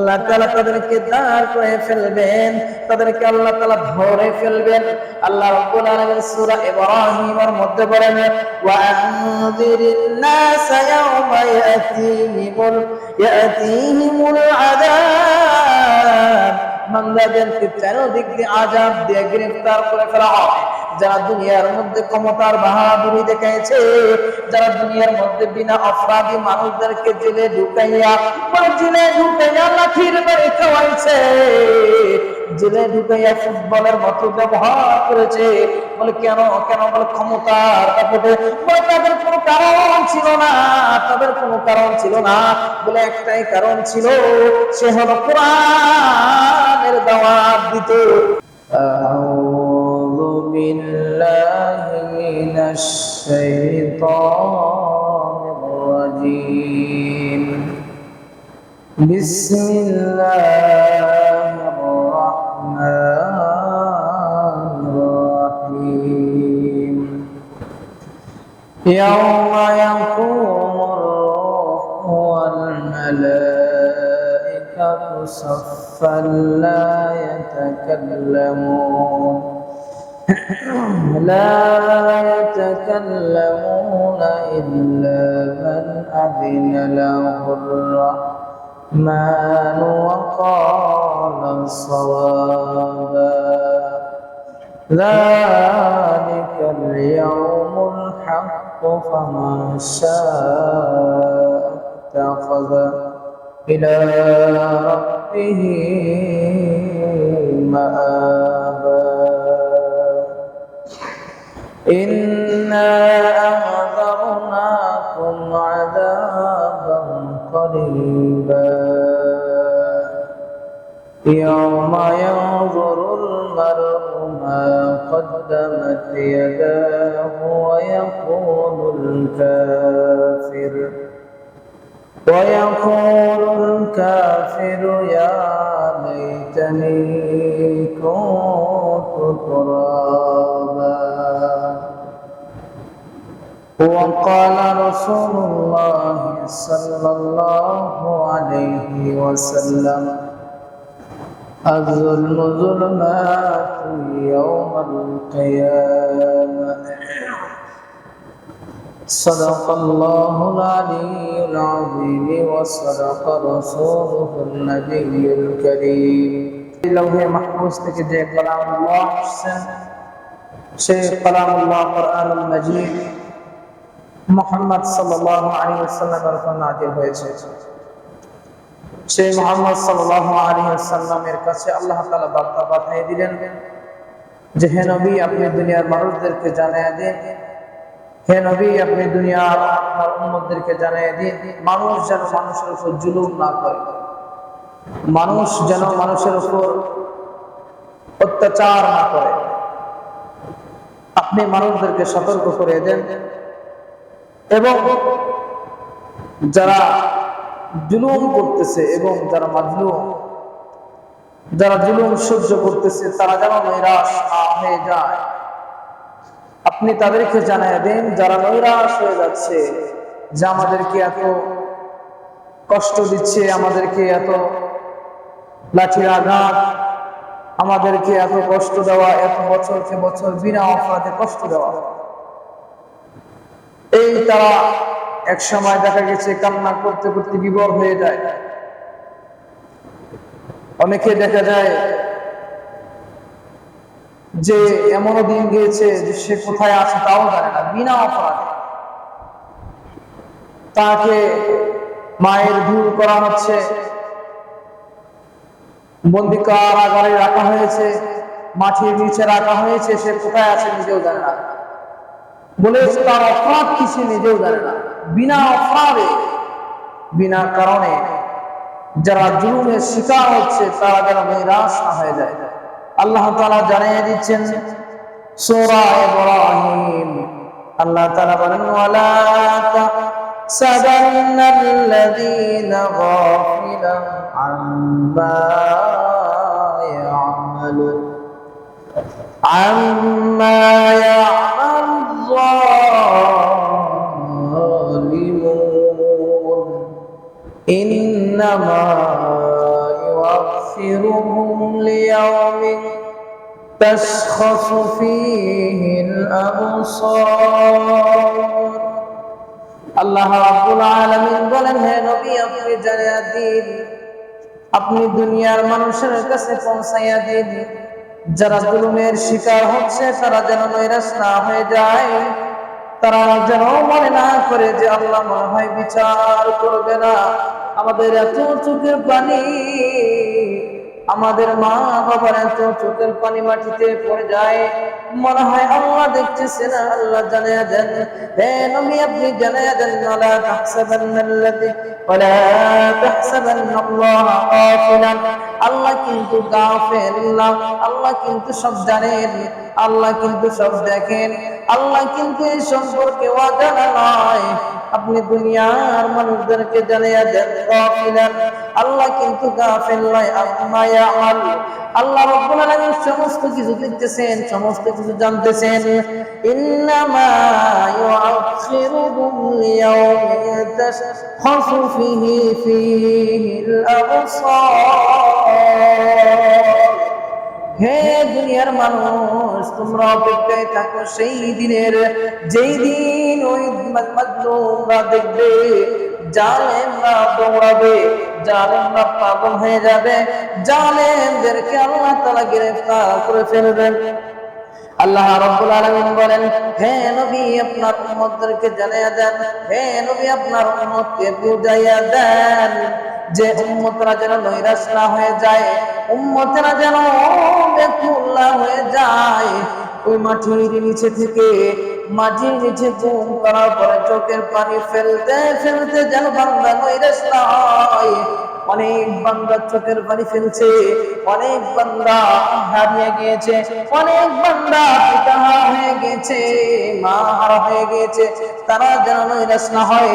আল্লাহ তালা তাদেরকে দাঁড় করে ফেলবেন, তাদেরকে আল্লাহ তালা ধরে ফেলবেন। আল্লাহ রব্বুল আলামিন সূরা ইব্রাহিমের মধ্যে বলেন ওয়া আনযিরিন নাস ইয়াওমা ইয়াতিহিমুল ইয়াতিহিমুল বান্দাদেরকে চারদিক দিয়ে আযাব দিয়ে গ্রেফতার করে ফেলা হবে যারা দুনিয়ার মধ্যে ক্ষমতার বাহাদুরি দেখাইছে, যারা দুনিয়ার মধ্যে বিনা অপরাধী মানুষদেরকে জেলে ঢুকাইয়া বা জেলে ঢুকাইয়া লাঠির বাড়ি খাওয়াইছে। জেলে ঢুকাইয়া ফুটবলের মতো ব্যবহার করেছে। বলে, কেন কেন? বলে, ক্ষমতার দাপটে। বলে, তাদের কোনো কারণ ছিল না, তাদের কোনো কারণ ছিল না। বলে, একটাই কারণ ছিল, সে হলো দিত أعوذ بالله من الشيطان الرجيم. بسم الله الرحمن الرحيم. يوم يقوم الروح والملائكة صفا لا يتكلمون لا يتكلمون إلا من أذن له الرحمن وقال صوابا. ذلك اليوم الحق فمن شاء اتخذ إلى ربه مآبا. إنا أنذرناكم عذابا قريبا. يوم ينظر المرء ما قدمت يداه ويقول الكافر ويقول الكافر يا ليتني كنت ترابا. وقال رسول الله صلى الله عليه وسلم الظلم ظلمات يوم القيامة. صدق الله العلي العظيم وصدق رسوله النبي الكريم لوح محفوظ থেকে যে কালামুল্লাহ আসছেন সেই কালামুল্লাহ কোরআনুল মাজিদ মুহাম্মদ সাল্লাল্লাহু আলাইহি ওয়াসাল্লামের উপর নাযিল হয়েছে সেই মোহাম্মদ সাল্লাল্লাহু আলাইহি ওয়াসাল্লামের কাছে আল্লাহ তাআলা বার্তা পাঠিয়ে দিলেন যে হে নবী আপনি দুনিয়ার মানুষদেরকে জানিয়ে দিন হে নবী, আপনি দুনিয়ার আপনার উম্মতদেরকে জানিয়ে দিন, মানুষ যেন মানুষের উপর জুলুম না করে। মানুষ যেন মানুষের উপর অত্যাচার না করে। আপনি মানুষদেরকে সতর্ক করে দেন এবং যারা জুলুম করতেছে এবং যারা মাজলুম, যারা জুলুম সহ্য করতেছে, তারা যেন নৈরাশ না হয়ে যায়। আপনি তাদেরকে জানাই দেন, যারা নৈরাশ হয়ে যাচ্ছে, যা আমাদেরকে এত কষ্ট দিচ্ছে, আমাদেরকে এত লাঠির আঘাত, আমাদেরকে এত কষ্ট দেওয়া, এত বছর বছরকে বছর বিনা অপরাধে কষ্ট দেওয়া। এই তারা এক সময় দেখা গেছে, কান্না করতে করতে বিবর হয়ে যায়। অনেকে দেখা যায় যে এমনও দিন গিয়েছে যে সে কোথায় আছে তাও জানে না, বিনা অপরাধে। তাকে মায়ের ভুল করা হচ্ছে। বন্দি কারাগারে রাখা হয়েছে, মাটির নিচে রাখা হয়েছে, সে কোথায় আছে নিজেও জানে না। বলে তার অপরাধ কি সে নিজেও জানে না। বিনা অপরাধে, বিনা কারণে যারা জুলুমের শিকার হচ্ছে, তারা যেন নিরাশ না হয়ে যায়। আল্লাহ তাআলা জানিয়ে দিচ্ছেন সূরা ইব্রাহিম আল্লাহ তাআলা বলেন ওয়ালা تحسبن الذين غافلا عما يعملون عما يعمل الظالمون إنما تشخص فيه الأبصار আল্লাহ রাব্বুল আলামিন বলেন হে নবী আপনি জানিয়ে দিন আপনি দুনিয়ার মানুষের কাছে পৌঁছাইয়া দিন যারা জুলুমের শিকার হচ্ছে তারা যেন নৈরাশ না হয়ে যায় তারা যেন মনে না করে যে আল্লাহ মনে হয় বিচার করবে না আমাদের এত চোখের পানি আমাদের মা বাবার এত চোখের পানি মাটিতে পড়ে যায়। মনে হয় আল্লাহ দেখতেছে না, আল্লাহ জানিয়ে দেন। হে নবী, আপনি জানিয়ে দেন, আলা তাহসাবান্নাল্লাযী, ওয়ালা তাহসাবান্নাল্লাহ গাফিলান। আল্লাহ কিন্তু গাফিল না, আল্লাহ কিন্তু সব জানেন, আল্লাহ কিন্তু সব দেখেন। আল্লাহ কিন্তু এই সম্পর্কে অজানা নয়। আপনি দুনিয়ার মানুষদেরকে জানিয়ে দেন গাফিলান আল্লাহ কিন্তু গাফিল নয় আম্মা ইয়ামাল আল্লাহ রাব্বুল আলামিন সমস্ত কিছু দেখতেছেন সমস্ত কিছু জানতেছেন। ইন্নামা ইউআখিরুহুম লিয়াউমিন তাশখাসু ফিহি ফিহিল আবসার। হে দুনিয়ার মানুষ, তোমরা অপেক্ষায় থাকো সেই দিনের, যেই দিন ওই মাজলুমরা দেখবে, জালেমরা দৌড়াবে, জালেমরা পাগল হয়ে যাবে, জালেমদেরকে আল্লাহ তাআলা গ্রেফতার করে ফেলবেন। আল্লাহ রাব্বুল আলামিন বলেন, হে নবী, আপনার উম্মতদেরকে জানিয়ে দেন, হে নবী, আপনার উম্মতকে বুঝাইয়া দেন। যে উম্মতরা যেন নৈরাশ না হয়ে যায়, উম্মতেরা যেন বেকুল্লা হয়ে যায়, ওই মাটির নিচে থেকে মাটির নিচে ঘুম করার পরে চোখের পানি ফেলতে ফেলতে যেন বান্দা নৈরাশ না হয়। অনেক বান্দা চোখের পানি ফেলছে, অনেক বান্দা হারিয়ে গিয়েছে, অনেক বান্দা পিতা হয়ে গেছে মা হারা হয়ে গেছে তারা যেন নৈরাশ না হয়।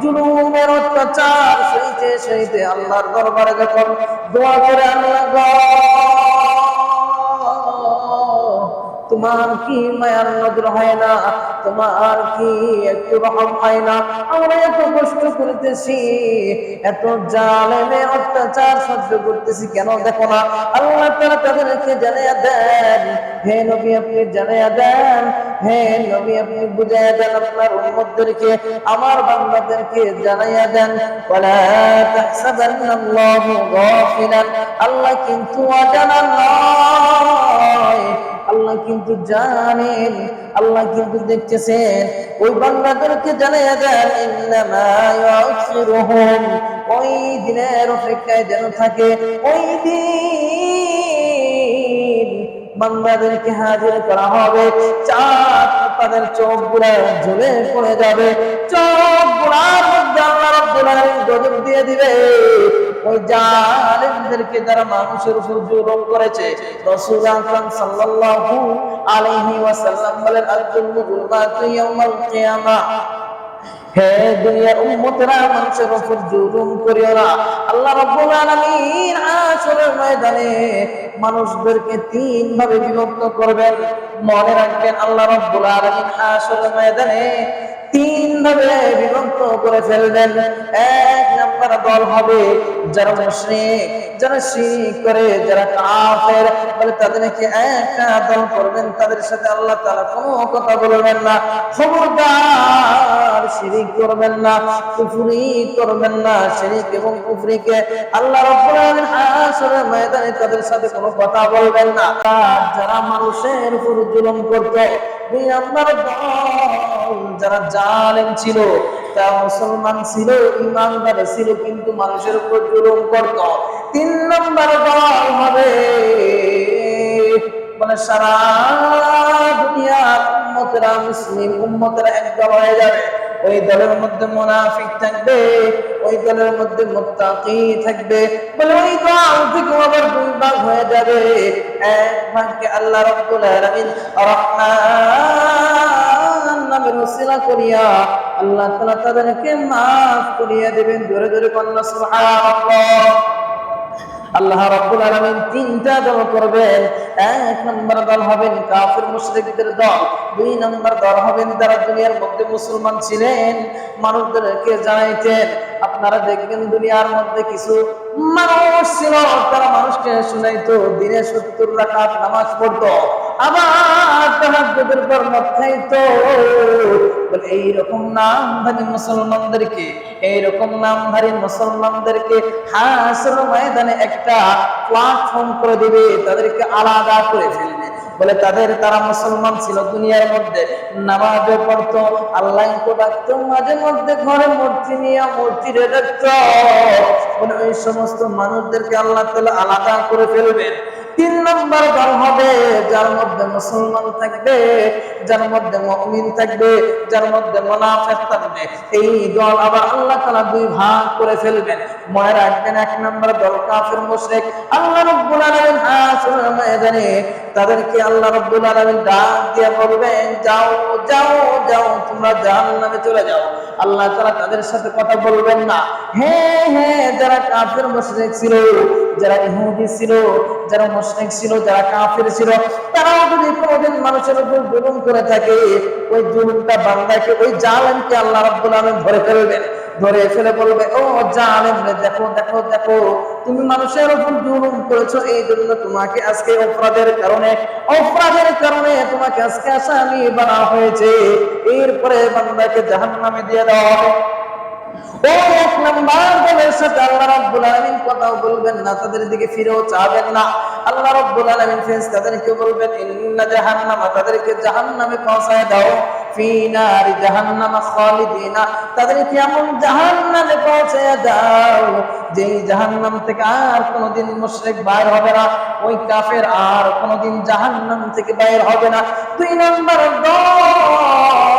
জুলুমের অত্যাচার সইতে সইতে আল্লাহর দরবারে যখন দোয়া করে আল্লাহ তোমার কি মায়ার নজর হয় না? তোমার কি একটু রহম হয় না? আমরা এত কষ্ট করতেছি, এত জালেমে অত্যাচার সহ্য করতেছি কেন দেখো না? আল্লাহ তারা তাদেরকে জানিয়ে দেন, হে নবী আপনি জানিয়ে দেন, হে নবী আপনি বুঝাইয়া দেন আপনার উম্মতদেরকে, আমার বান্দাদেরকে জানাইয়া দেন আল্লাহ কিন্তু অজানা নয়। আল্লাহ কিন্তু জানেন, আল্লাহ কিন্তু দেখতেছেন। ওই বান্দাদেরকে জানাইয়া দেন ওই দিনের অপেক্ষায় যেন থাকে, ওই দিন বান্দাদেরকে হাজির করা হবে। চাঁদ তাদের চোখগুলা জ্বলে পড়ে যাবে। চোখগুলার মধ্যে আল্লাহ রব্বুল আলামিন দিয়ে দিবে। ওই যারা মানুষের উপর জুলুম করেছে, রাসূল আকরাম সাল্লাল্লাহু আলাইহি ওয়াসাল্লাম বলেন কিয়ামাহ হে দুনিয়ার উম্মতেরা, মানুষের উপর জুলুম করিও না। আল্লাহ রাব্বুল আলামিন আসরের ময়দানে মানুষদেরকে তিন ভাবে বিভক্ত করবেন। মনে রাখবেন, আল্লাহ রাব্বুল আলামিন আসরের ময়দানে তিন ভাবে বিভক্ত করে ফেলবেন। এক নাম্বার দল হবে যারা মুশরিক, যারা শিরক করে, যারা কাফের। বলে তাদেরকে একটা দল করবেন, তাদের সাথে আল্লাহ তাআলা কোনো কথা বলবেন না। খবরদার শিরিক করবেন না, কুফরি করবেন না, শিরিক এবং কুফরিকে আল্লাহ রাব্বুল আলামিন ময়দানে তাদের সাথে কোনো কথা বলবেন না। যারা মানুষের উপর জুলুম করত দুই নাম্বার দল যারা জালেম ছিল, তারা মুসলমান ছিল, ইমানদার ছিল, কিন্তু মানুষের উপর জুলুম করত। তিন নম্বর দল হবে মানে সারা দুনিয়ার উম্মতেরা, মুসলিম উম্মতেরা একদল হয়ে যাবে। ওই দলের মধ্যে মুনাফিক থাকবে, ওই দলের মধ্যে মুত্তাকি থাকবে। বলে ওই দল থেকে আবার দুই ভাগ হয়ে যাবে। এক ভাগকে আল্লাহ রাব্বুল আলামিন রহমান নামের ওসিলা করিয়া আল্লাহ তাআলা তাদেরকে maaf করিয়া দিবেন। জোরে জোরে কন্যা সুবহানাল্লাহ। আল্লাহ রাব্বুল আলামিন তিনটা দল করবেন। এক নম্বর দল হবেন কাফির মুশরিকদের দল, দুই নম্বর দল হবেন যারা দুনিয়ার মধ্যে মুসলমান ছিলেন, মানুষদেরকে জানাইতেন। আপনারা দেখবেন দুনিয়ার মধ্যে কিছু মানুষ ছিল, তারা মানুষকে শুনাইতো, দিনে সত্তর রাকাত নামাজ পড়তো। আবার তাহাজ্জুদের পর বলে নামধারী মুসলমানদেরকে নামধারী মুসলমানদেরকে হাসর ময়দানে একটা প্ল্যাটফর্ম করে দিবে, তাদেরকে আলাদা করে ফেলবে। বলে, তাদের, তারা মুসলমান ছিল দুনিয়ার মধ্যে, নামাজও পড়তো আল্লাহ ডাকতো, মাঝে মধ্যে ঘরে মূর্তি নিয়ে ডাকতো বলে, ওই সমস্ত মানুষদেরকে আল্লাহ তাআলা আলাদা করে ফেলবেন। তিন নম্বর দল হবে, যার মধ্যে মুসলমান থাকবে, যার মধ্যে মুমিন থাকবে, যার মধ্যে মুনাফিক থাকবে। এই দল আবার আল্লাহ তাআলা দুই ভাগ করে ফেলবেন। মনে রাখবেন এক নম্বর দল কাফির, মুশরিক। আল্লাহ রাব্বুল আলামিন আসরের ময়দানে তাদেরকে আল্লাহ রাব্বুল আলামিন ডাক দিয়ে বলবেন, যাও যাও যাও, তোমরা জাহান্নামে চলে যাও। আল্লাহ তাআলা তাদের সাথে কথা বলবেন না। হ্যাঁ হ্যাঁ যারা কাফের, মুশরিক ছিল যারা ইহুদি ছিল, যারা মুশরিক ছিল, যারা কাফির ছিল, তারাও যদি কোনোদিন মানুষের উপর জুলুম করে থাকে, ওই জুলুমটা বান্দাকে, ওই জালেমকে আল্লাহ রাব্বুল আলামিন ধরে ফেলবেন ধরে ফেলে বলবে, ও জালেম রে, দেখো দেখো দেখো, তুমি মানুষের উপর জুলুম করেছ, এই জন্য তোমাকে আজকে অপরাধের কারণে অপরাধের কারণে তোমাকে আজকে আসামি বানা হয়েছে। এরপরে বান্দাকে জাহান্নামে দিয়ে হবে ওই এক নাম্বার দলের সাথে আল্লাহ কথাও বলবেন না, তাদের দিকে ফিরেও চাবেন না। আল্লাহ বলবেন, ইন্না জাহান্নামা, তাদেরকে জাহান্নামে পৌঁছায় দাও। জাহান্নামা খালিদিনা, তাদেরকে এমন জাহান্নামে পৌঁছায় দাও জাহান্নাম থেকে আর কোনোদিন মুশরিক বাইর হবে না। ওই কাফের আর কোনোদিন জাহান্নাম থেকে বাইর হবে না। দুই নাম্বার দল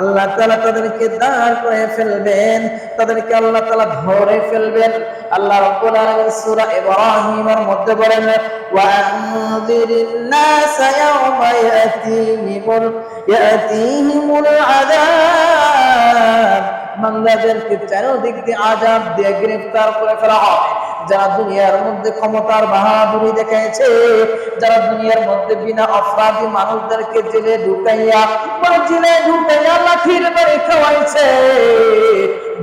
আল্লাহ তালা তাদেরকে দাঁড় করে ফেলবেন, তাদেরকে আল্লাহ তালা ধরে ফেলবেন। আল্লাহ রাব্বুল আলামিন সূরা ইব্রাহিমের মধ্যে বলেন ওয়ানযিরিন নাস ইয়াওমা ইয়াতিহিমুল ইয়াতিহিমুল আযাব। বান্দাদেরকে চারদিক দিয়ে আযাব দিয়ে গ্রেফতার করে ফেলা হবে যারা দুনিয়ার মধ্যে ক্ষমতার বাহাদুরি দেখাইছে, যারা দুনিয়ার মধ্যে বিনা অপরাধী মানুষদেরকে জেলে ঢুকাইয়া বা জেলে ঢুকাইয়া খাওয়াইছে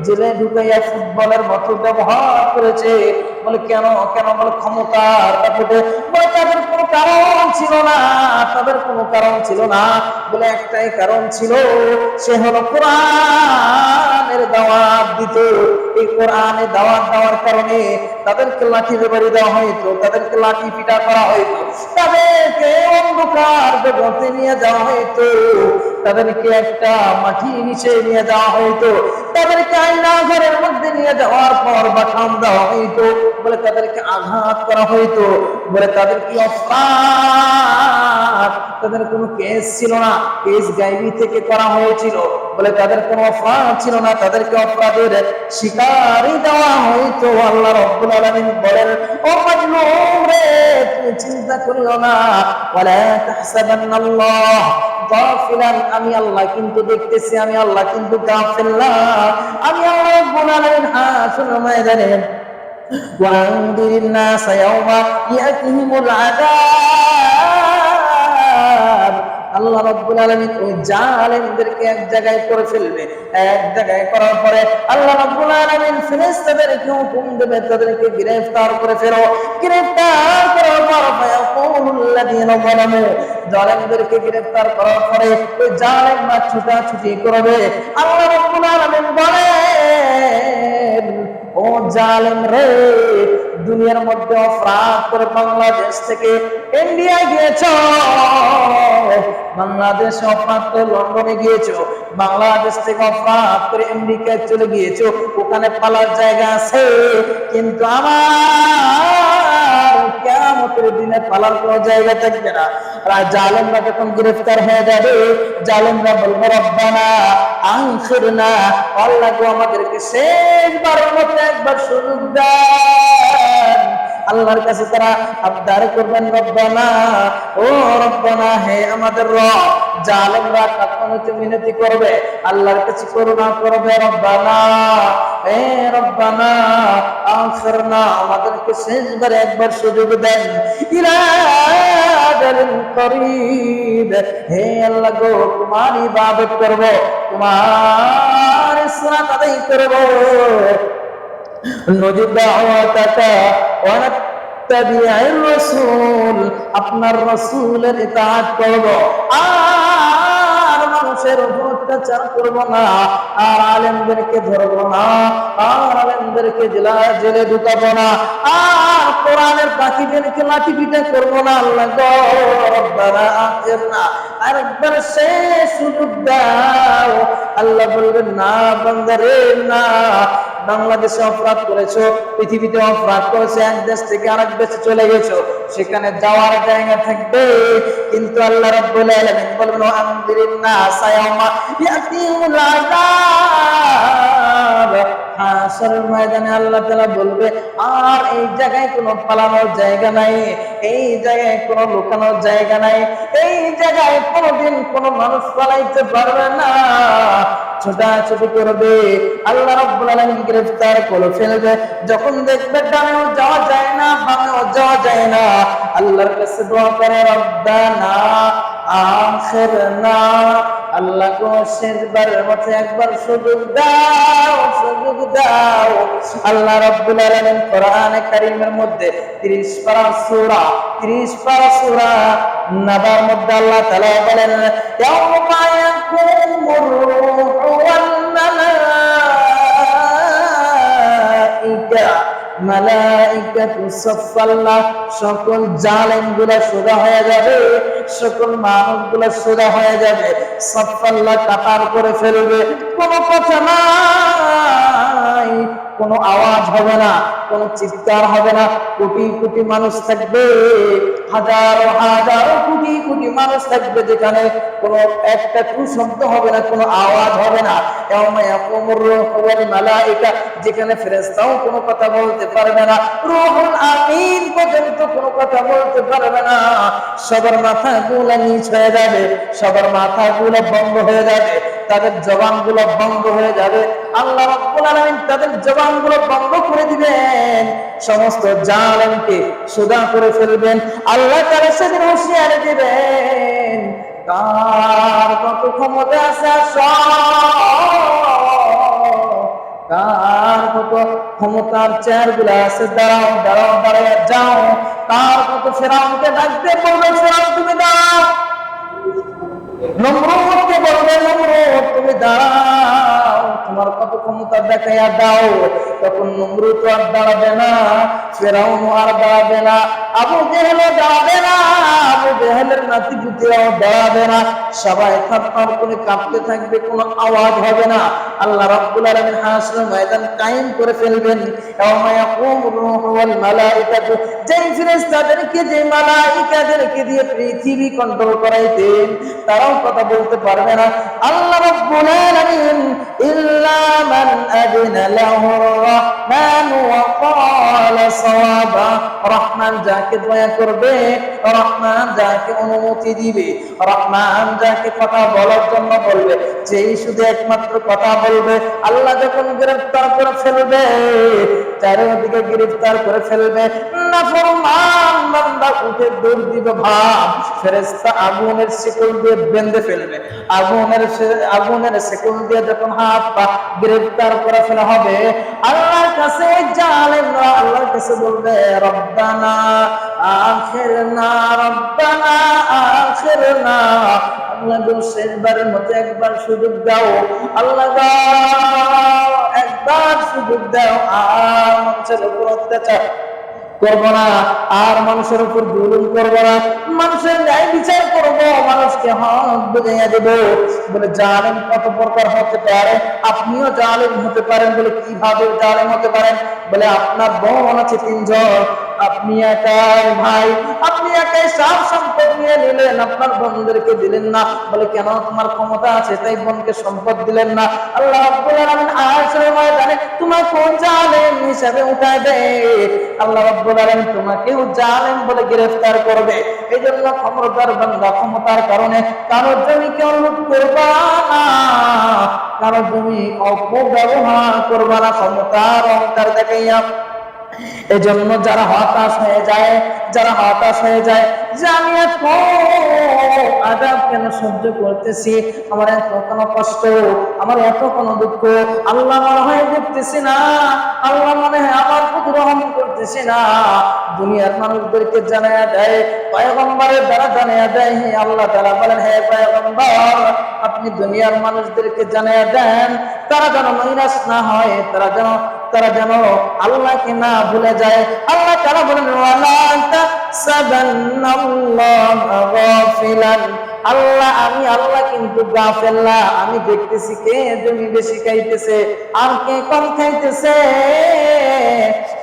জেলে ঢুকাইয়া ফুটবলের মতো ব্যবহার করেছে। বলে, কেন কেন? বলে ক্ষমতার দাপটে বলে, তাদের কোনো কারণ ছিল না, তাদের কোনো কারণ ছিল না। বলে, একটাই কারণ ছিল, সে হলো কোরআনের দাওয়াত দিত। এই কোরআনের দাওয়াত দেওয়ার কারণে তাদেরকে লাঠির বাড়ি দেওয়া হইতো, তাদেরকে লাঠি পিটা করা হইতো, তাদেরকে অন্ধকার জগতে নিয়ে যাওয়া হইতো, তাদেরকে একটা মাটি নিচে নিয়ে যাওয়া হইতো, তাদেরকে আয়না ঘরের মধ্যে নিয়ে যাওয়ার পর বাটাম দেওয়া হইতো। বলে তাদেরকে আঘাত করা হইতো, বলে তাদের কি অপরাধ তাদের কোনো কেস ছিল না কেস গাইবি থেকে করা হয়েছিল, বলে তাদের কোনো অপরাধ ছিল না, তাদেরকে অপরাধের শিকারই দেওয়া হইতো। আল্লাহ রব্বুল আলামিন বলেন, ও মাজলুম রে, তুমি চিন্তা করিও না, ওয়ালা তাহসাবান্নাল্লাহ, গাফিলান, আমি আল্লাহ কিন্তু দেখতেছি, আমি আল্লাহ কিন্তু গাফিল না, আমি আল্লাহ আলামিন হাসুর ময়দানে وأنذر الناس يوم يأتيهم العذاب আল্লাহ রাব্বুল আলামিন ওই জালেমদেরকে এক জায়গায় করে ফেলবে এক জায়গায় করার পরে আল্লাহ রাব্বুল আলামিন ফেরেশতাদেরকে হুকুম দেবে তাদেরকে গ্রেফতার করে ফেরো গ্রেফতার করার পর ফায়াকুলুল্লাযীনা যালামু জালেমদেরকে গ্রেফতার করার পরে ওই জালেমরা ছুটাছুটি করবে আল্লাহ রাব্বুল আলামিন বলেন ও জালেম রে। দুনিয়ার মধ্যে অপরাধ করে বাংলাদেশ থেকে ইন্ডিয়া গিয়েছ। বাংলাদেশ অপরাধ করে লন্ডনে গিয়েছ। বাংলাদেশ থেকে অপরাধ করে আমেরিকায় চলে গিয়েছ। ওখানে পালার জায়গা আছে। কিন্তু আমার কেমতের দিনে পালার কোনো জায়গা থাকবে না। আর জালেমরা যখন গ্রেফতার হয়ে যাবে, জালেমরা বলব, রব্বানা আংসুরনা আল্লাহ গো আমাদেরকে শেষবার মতো একবার সুযোগ দেন আল্লাহর কাছে তারা আবদার করবেন, রব্বানা, ও রব্বানা, হে আমাদের রব, জালেমরা কাপানোতে মিনতি করবে, আল্লাহর কাছে করুণা করবে, রব্বানা, হে রব্বানা, আখরনা, আমাদেরকে শেষবার একবার সুযোগ দেন ইলা করিব, হে আল্লাহ গো, তোমার ইবাদত করব, তোমার সালাত আদায় করব নজর দাওয়াতাকা ওয়া নাত্তাবি'আর রাসূল আপনার রাসূলের ইতাআত করব। আর মানুষের উপর অত্যাচার করব না। আর আলেমদেরকে ধরবো না। আর আলেমদেরকে জেলা জেলে ঢুকাবো না। আর কোরআনের পাখিদেরকে লাঠি পিটা করব না। আল্লাহ সুযোগ দাও। আল্লাহ বলবেন, না না। বাংলাদেশে অপরাধ করেছ, পৃথিবীতে অপরাধ করেছ, এক দেশ থেকে আরেক দেশে চলে গেছো। সেখানে যাওয়ার জায়গা থাকবে। কিন্তু আল্লাহ রাব্বুল আলামিন বলবেন আলহামদুলিল্লাহ সায়ামা ইয়াতিউল আযাব। হাসরের ময়দানে আল্লাহ তাআলা বলবে, আর এই জায়গায় কোনো পালানোর জায়গা নাই, এই জায়গায় কোনো লুকানোর জায়গা নাই, এই জায়গায় কোনোদিন কোনো মানুষ পালাইতে পারবে না। করবে, আল্লাহ রাব্বুল গ্রেফতার করে ফেলবে। যখন দেখবে ডানেও যাওয়া যায় না, বামেও যাওয়া যায় না, আল্লাহর কাছে দোয়া করে, রব্বানা আখিরনা আল্লাহ গো, শেষবারের মতো একবার সুযোগ দাও সুযোগ দাও। আল্লাহ রাব্বুল আলামিন কোরআনে কারীমের মধ্যে 30 পারা সূরা 30 পারা সূরা নাবার মধ্যে আল্লাহ তাআলা বলেন, ইয়াউমা ইয়াকুমুর রূহু ওয়াল মালাইকা মালাইকাতু সাফাল্লাহ সকল জালেমগুলা সোজা হয়ে যাবে। সকল মানুষগুলা সোজা হয়ে যাবে সাফাল্লাহ কাতার করে ফেলবে। কোনো কথা নাই, কোনো আওয়াজ হবে না, কোনো চিৎকার হবে না। কোটি কোটি মানুষ থাকবে, হাজারো হাজারো কোটি কোটি মানুষ থাকবে, যেখানে কোনো একটা টু শব্দ হবে না, কোনো আওয়াজ হবে না। মালাইকা, যেখানে ফেরেশতাও কোনো কথা বলতে পারবে না। রূহুল আমিন পর্যন্ত কোনো কথা বলতে পারবে না। সবার মাথাগুলো নিচ হয়ে যাবে, সবার মাথাগুলো বন্ধ হয়ে যাবে, তাদের জবানগুলো বন্ধ হয়ে যাবে। আল্লাহ তাদের জবানগুলো বন্ধ করে দিবেন। সমস্ত জালেমকে সুদা করে ফেলবেন। আল্লাহ তাআলা সেদিন হুঁশিয়ারি দিবেন, কার কত ক্ষমতা আছে কার কত ক্ষমতার চেয়ারগুলা আছে? দাঁড়াও দাঁড়াও দাঁড়ায় যাও। কার মতো ফেরাউনকে ডাকতে বলবে ফেরাউন তুমি দাঁড়াও নম্রকে বলবে, নম্র তুমি দাঁড়াও তোমার কত ক্ষমতা দেখাইয়া দাও, তখন নমরুদ আর দাঁড়াবে না ফেরাউন আর দাঁড়াবে না, আবু জেহেলও দাঁড়াবে না, আবু জেহেলের নাতি পুতিরাও দাঁড়াবে না। সবাই থাপ্পার করে কাঁপতে থাকবে, কোনো আওয়াজ হবে না। আল্লাহ রাব্বুল ময়দান কায়েম করে ফেলবেন। যে মালাইকাদেরকে দিয়ে পৃথিবী কন্ট্রোল তারাও কথা বলতে পারবে না। আল্লাহ ইল্লা মান রহমান ওয়া ক্বালা সাওয়াবা যাকে দয়া করবে, রহমান যাকে অনুমতি দিবে, রহমান যাকে কথা বলার জন্য বলবে। যেই শুধু একমাত্র কথা বলবে, আল্লাহ যখন গ্রেফতার করে ফেলবে, চারিদিকে গ্রেফতার করে ফেলবে উঠে দিবে ভাব আগুনের শিকল দিয়ে বেঁধে ফেলবে। আগুনের আগুনের শিকল দিয়ে যখন হাত পা গ্রেফতার করে ফেলা হবে, আল্লাহর কাছে জালেমরা আল্লাহর কাছে বলবে, রব্বানা শেষবারের মতো একবার সুযোগ দাও। আল্লাহ একবার সুযোগ দাও। আর মানুষের উপর অত্যাচার করব না। আর মানুষের উপর জুলুম করব না। মানুষের ন্যায় বিচার করব। মানুষকে হক বুঝাইয়া দেব। বলে জালেম কত প্রকার হতে পারে? আপনিও জালেম হতে পারেন বলে কীভাবে জালেম হতে পারেন? বলে আপনার বোন আছে তিনজন। আপনি একাই ভাই, আপনি একাই সব সম্পদ নিয়ে নিলেন। আপনার বোনদেরকে দিলেন না। বলে, কেন তোমার ক্ষমতা আছে? তাই বোনকে সম্পদ দিলেন না। আল্লাহ আলামিন ময়দানে তোমাকে জালেম হিসাবে উঠায় দেয় আল্লাহ আলামিন জালেম বলে গ্রেফতার করবে। এই জন্য ক্ষমতার বান্দা ক্ষমতার কারণে কারও জমি কেউ লুট করবা না কারও জমি অপব্যবহার করবা না। ক্ষমতার অহংকার দেখাইয়া এজন্য যারা হতাশ হয়ে যায়, যারা হতাশ হয়ে যায়, যে আমি এখন আজাব কেন সহ্য করতেছি? আমার এত কোনো কষ্ট, আমার এত কোনো দুঃখ, আল্লাহ মনে হয় দেখতেছি না, আল্লাহ মনে হয় আমার প্রতি রহম করতেছি না। দুনিয়ার মানুষদেরকে জানায়া দেয়, পয়গম্বরের দ্বারা জানায়া দেয়, হে আল্লাহ তারা বলেন, হে পয়গম্বর, আপনি দুনিয়ার মানুষদেরকে জানাইয়া দেন, তারা যেন নৈরাশ না হয়, তারা যেন তারা যেন আল্লাহকে না ভুলে যায়। আল্লাহ তারা বলেন আল্লাহ, আমি আল্লাহ কিন্তু গাফেল না। আমি দেখতেছি কে জমি বেশি খাইতেছে, আর কে কম খাইতেছে।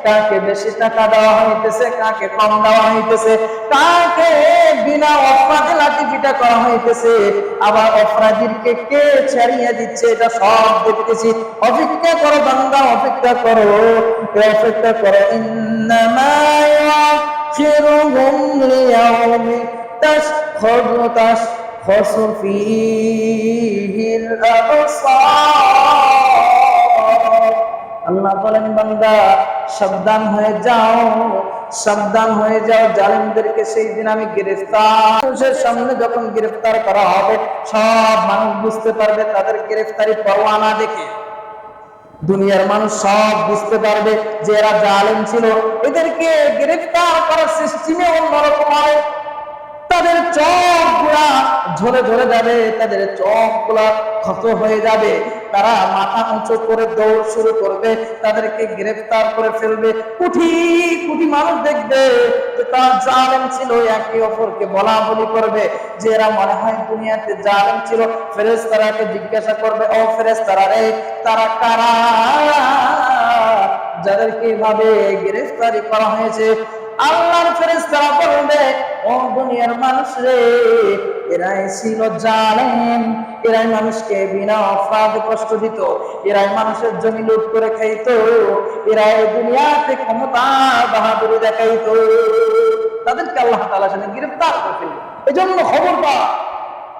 কাকে বেশি টাকা দেওয়া হইতেছে, কাকে কম দেওয়া হইতেছে, কাকে বিনা অপরাধে লাঠিপিটা করা হইতেছে। আবার অপরাধীর কে ছাড়িয়ে দিচ্ছে, এটা সব দেখতেছি। অপেক্ষা করো বান্দা, অপেক্ষা করো অপেক্ষা করো। ইন্নামা ইয়াখিরুহুম লিয়াউমিন তাস খর তাস আবসার। আল্লাহ বলেন, বান্দা, সাবধান হয়ে যাও, সাবধান হয়ে যাও। জালিমদেরকে সেই দিন আমি গ্রেফতার। মানুষের সামনে যখন গ্রেফতার করা হবে, সব মানুষ বুঝতে পারবে, তাদের গ্রেফতারি পরোয়ানা দেখে। দুনিয়ার মানুষ সব বুঝতে পারবে যে এরা জালেম ছিল। এদেরকে গ্রেফতার করার সিস্টেমে অন্যরকম হয়। তাদের চোখগুলা ঝরে ঝরে যাবে, তাদের চোখগুলা ক্ষত হয়ে যাবে। তারা মাথা উঁচু করে দৌড় শুরু করবে, তাদেরকে গ্রেফতার করে ফেলবে। কোটি কোটি মানুষ দেখবে যে তার জালেম ছিল, একে অপরকে বলা বলি করবে। যে এরা মনে হয় দুনিয়াতে জালেম ছিল ফেরেস তারাকে জিজ্ঞাসা করবে, ও ফেরেস তারা রে, তারা কারা? যাদেরকে এভাবে গ্রেফতারি করা হয়েছে আল্লাহর ফেরেশতারা বলবে, ও দুনিয়ার মানুষ রে, এরাই ছিল জালেম, এরাই মানুষকে বিনা অপরাধ কষ্ট দিত, এরাই মানুষের জমি লুট করে খাইত, এরাই দুনিয়াতে ক্ষমতা বাহাদুরি দেখাইত। তাদেরকে আল্লাহ তালা সেখানে গ্রেফতার করে ফেলবে। জন্য খবর পা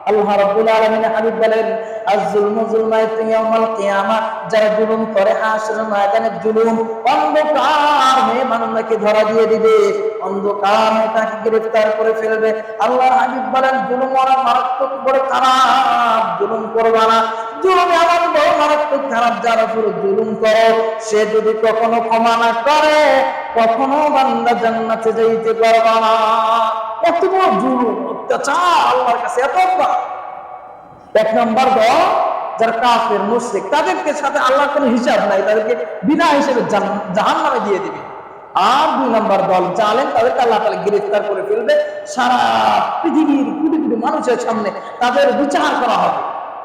আল্লাহ রাব্বুল আলামিন হাবিব বলেন, আজ-জুলমু যুলমাতুন ইয়াউমাল কিয়ামা, যারা জুলুম করে, হাসরের ময়দানে জুলুম অন্ধকার হয়ে মানুষকে ধরা দিয়ে দিবে। অন্ধকার তাকে গ্রেফতার করে ফেলবে। আল্লাহ হাবিব বলেন, জুলুম ওরা মারাত্মক বড় খারাপ, জুলুম করবা না। জুলুম এমন বড় মারাত্মক খারাপ, যার উপর জুলুম করো। সে যদি কখনো ক্ষমা না করে, কখনো বান্দা জান্নাতে যাইতে পারবা না। এত অত্যাচার, আল্লাহর কাছে এত এক নম্বর দল, যারা কাফের, মুশরিক, তাদেরকে সাথে আল্লাহর কোনো হিসাব নাই, তাদেরকে বিনা হিসেবে জাহান নামে দিয়ে দিবে। আর দুই নম্বর দল জালেন তাদেরকে আল্লাহ তালা গ্রেফতার করে ফেলবে। সারা পৃথিবীর কোটি কোটি মানুষের সামনে তাদের বিচার করা হবে।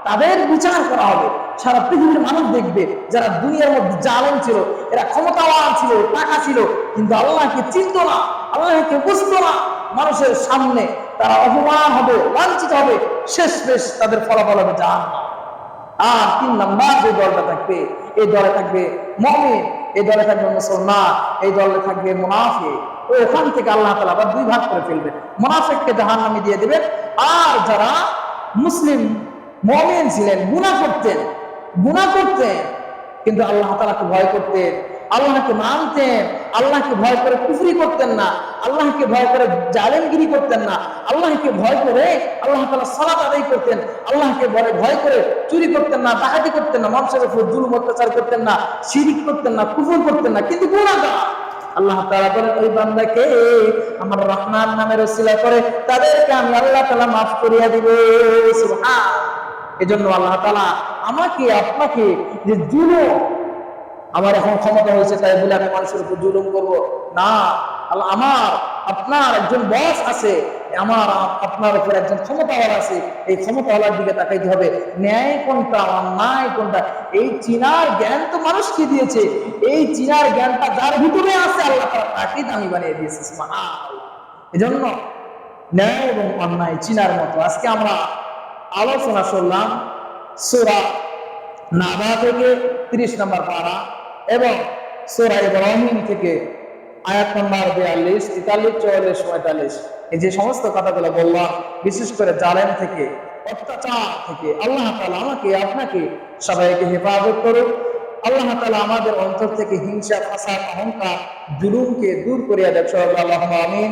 তাদের বিচার করা হবে। সারা পৃথিবীর মানুষ দেখবে যারা দুনিয়ার মধ্যে জালেম ছিল, এরা ক্ষমতাবান ছিল টাকা ছিল, কিন্তু আল্লাহকে চিনত না, আল্লাহকে বুঝতো না। মানুষের সামনে তারা অপমান হবে, লাঞ্ছিত হবে, শেষ শেষ তাদের ফলাফল হবে জাহান আর তিন নাম্বার যে দলটা থাকবে, এই দলে থাকবে মমিন, এই দলে থাকবে মুসলমান, এই দলে থাকবে মুনাফে ওখান থেকে আল্লাহ তালা আবার দুই ভাগ করে ফেলবে। মুনাফেককে জাহান নামে দিয়ে দেবেন আর যারা মুসলিম, মমিন ছিলেন গুণা করতেন গুণা করতেন, কিন্তু আল্লাহ তালাকে ভয় করতেন। আল্লাহকে মানতেন, আল্লাহকে ভয় করে কুফরি করতেন না, আল্লাহকে ভয় করে জালেমগিরি করতেন না, আল্লাহকে ভয় করে আল্লাহ তালা সালাত আদায় করতেন, আল্লাহকে ভয় ভয় করে চুরি করতেন না ডাকাতি করতেন না, মানুষের উপর জুলুম, অত্যাচার করতেন না, শিরিক করতেন না, কুফর করতেন না, কিন্তু গুণাগার আল্লাহ তালা বলেন, ওই বান্দাকে আমার রহমান নামের ওসিলা করে তাদেরকে আমি আল্লাহ তালা মাফ করিয়া দিব। এজন্য আল্লাহ তালা আমাকে, আপনাকে যে জুলুম আমার এখন ক্ষমতা হয়েছে, তাই বলে আমি মানুষের উপর জুলুম করব। না আমার, আপনার একজন বস আছে, আমার, আপনার উপর একজন ক্ষমতাওয়ালা আছে, এই ক্ষমতাওয়ালার দিকে তাকাইতে হবে। ন্যায় কোনটা, অন্যায় কোনটা? এই চিনার জ্ঞান তো মানুষকে দিয়েছে। এই চিনার জ্ঞানটা যার ভিতরে আছে, আল্লাহ তারা তাকেই দামি বানিয়ে দিয়েছে। এজন্য ন্যায় এবং অন্যায় চিনার মতো। আজকে আমরা আলোচনা করলাম সূরা নাবা থেকে তিরিশ নম্বর পারা। এবং সোরা ইব্রাহিম থেকে আয়াত নম্বর বিয়াল্লিশ, তেতাল্লিশ, চুয়াল্লিশ, পঁয়তাল্লিশ। এই যে সমস্ত কথাগুলো বললাম, বিশেষ করে জালেম থেকে, অত্যাচার থেকে, আল্লাহ তালা আমাকে, আপনাকে সবাইকে হেফাজত করুক। আল্লাহ তালা আমাদের অন্তর থেকে হিংসা ফাসাদ অহংকার, জুলুমকে দূর করিয়া দেখ আল্লাহ আমিন।